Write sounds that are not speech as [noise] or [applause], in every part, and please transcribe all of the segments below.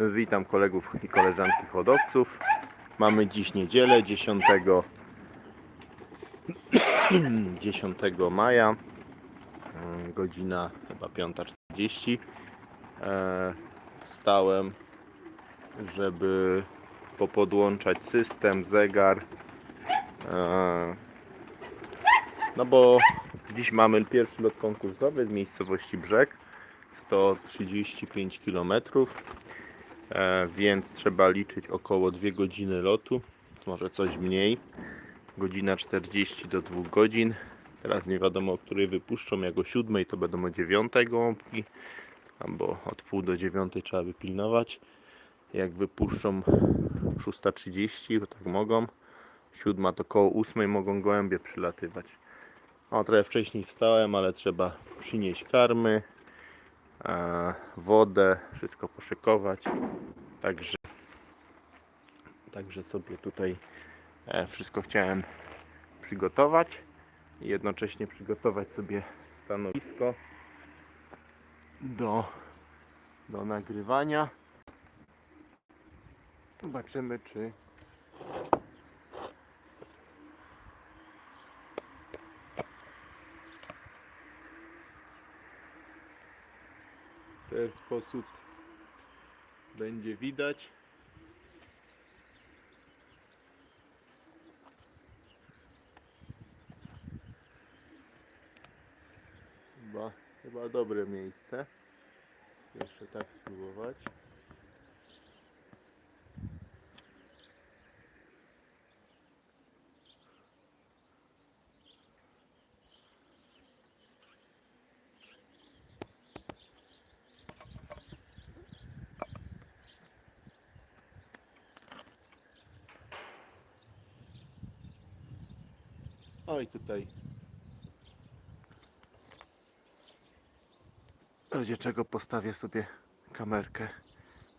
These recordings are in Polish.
Witam kolegów i koleżanki hodowców. Mamy dziś niedzielę 10, 10 [clears throat] maja, Mm, godzina chyba 5.40. E, Wstałem, żeby popodłączać system, zegar. E, No bo dziś mamy pierwszy lot konkursowy z miejscowości Brzeg. 135 km. E, więc trzeba liczyć około 2 godziny lotu, może coś mniej. Godzina 40 do 2 godzin. Teraz nie wiadomo o której wypuszczą, jak o 7 to będą o 9 gołąbki, albo od pół do 9 trzeba by pilnować. Jak wypuszczą 6.30, bo tak mogą. 7 to koło 8 mogą gołębie przylatywać. O, trochę wcześniej wstałem, ale trzeba przynieść karmy, wodę, wszystko poszykować. Także, także sobie tutaj e, wszystko chciałem przygotować i jednocześnie przygotować sobie stanowisko do, do nagrywania. Zobaczymy, czy ten sposób będzie widać. Chyba, chyba dobre miejsce. Jeszcze tak spróbować. O i tutaj w razie czego postawię sobie kamerkę.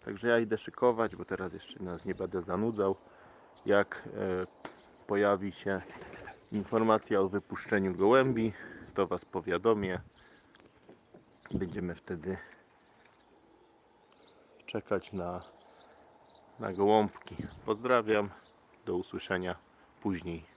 Także ja idę szykować, bo teraz jeszcze nas nie będę zanudzał. Jak e, pojawi się informacja o wypuszczeniu gołębi, to Was powiadomię. Będziemy wtedy czekać na, na gołąbki. Pozdrawiam, do usłyszenia później.